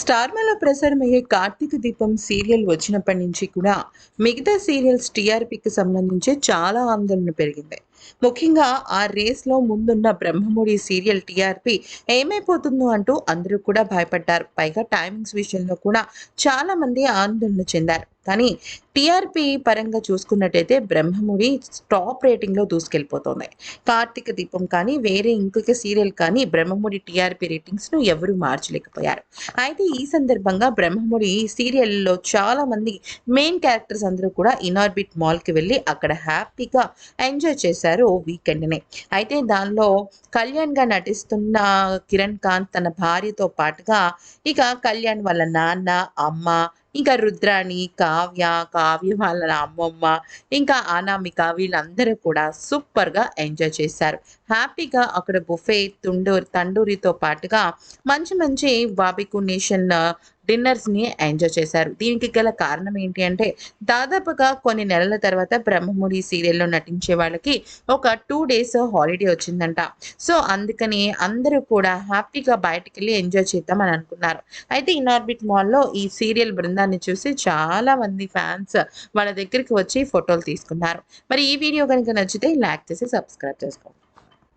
స్టార్మాలో ప్రసారమయ్యే కార్తీక దీపం సీరియల్ వచ్చినప్పటి నుంచి కూడా మిగతా సీరియల్స్ టీఆర్పీకి సంబంధించి చాలా ఆందోళన పెరిగింది. ముఖ్యంగా ఆ రేస్లో ముందున్న బ్రహ్మముడి సీరియల్ టీఆర్పీ ఏమైపోతుందో అంటూ అందరూ కూడా భయపడ్డారు. పైగా టైమింగ్స్ విషయంలో కూడా చాలా మంది ఆందోళన చెందారు. కానీ టీఆర్పీ పరంగా చూసుకున్నట్టయితే బ్రహ్మముడి టాప్ రేటింగ్లో దూసుకెళ్ళిపోతుంది. కార్తీక దీపం కానీ వేరే ఇంకొక సీరియల్ కానీ బ్రహ్మముడి టీఆర్పీ రేటింగ్స్ను ఎవరూ మార్చలేకపోయారు. అయితే ఈ సందర్భంగా బ్రహ్మముడి సీరియల్లో చాలా మంది మెయిన్ క్యారెక్టర్స్ అందరూ కూడా ఇనార్బిట్ మాల్కి వెళ్ళి అక్కడ హ్యాపీగా ఎంజాయ్ చేశారు వీకెండ్ని. అయితే దానిలో కళ్యాణ్గా నటిస్తున్న కిరణ్ కాంత్ తన భార్యతో పాటుగా ఇక కళ్యాణ్ వాళ్ళ నాన్న అమ్మ ఇంకా రుద్రాణి కావ్య కావ్య వాళ్ళ అమ్మమ్మ ఇంకా అనామిక వీళ్ళందరూ కూడా సూపర్గా ఎంజాయ్ చేశారు. హ్యాపీగా అక్కడ బుఫే తుండూరి తండూరితో పాటుగా మంచి మంచి బాబికు నేషన్ డిన్నర్స్ని ఎంజాయ్ చేశారు. దీనికి గల కారణం ఏంటి అంటే దాదాపుగా కొన్ని నెలల తర్వాత బ్రహ్మముడి సీరియల్లో నటించే వాళ్ళకి ఒక టూ డేస్ హాలిడే వచ్చిందంట. సో అందుకని అందరూ కూడా హ్యాపీగా బయటకు వెళ్ళి ఎంజాయ్ చేద్దామని అనుకున్నారు. అయితే ఇన్ఆర్బిట్ మాల్లో ఈ సీరియల్ బృందాన్ని చూసి చాలా మంది ఫ్యాన్స్ వాళ్ళ దగ్గరికి వచ్చి ఫోటోలు తీసుకున్నారు. మరి ఈ వీడియో కనుక నచ్చితే లైక్ చేసి సబ్స్క్రైబ్ చేసుకోండి.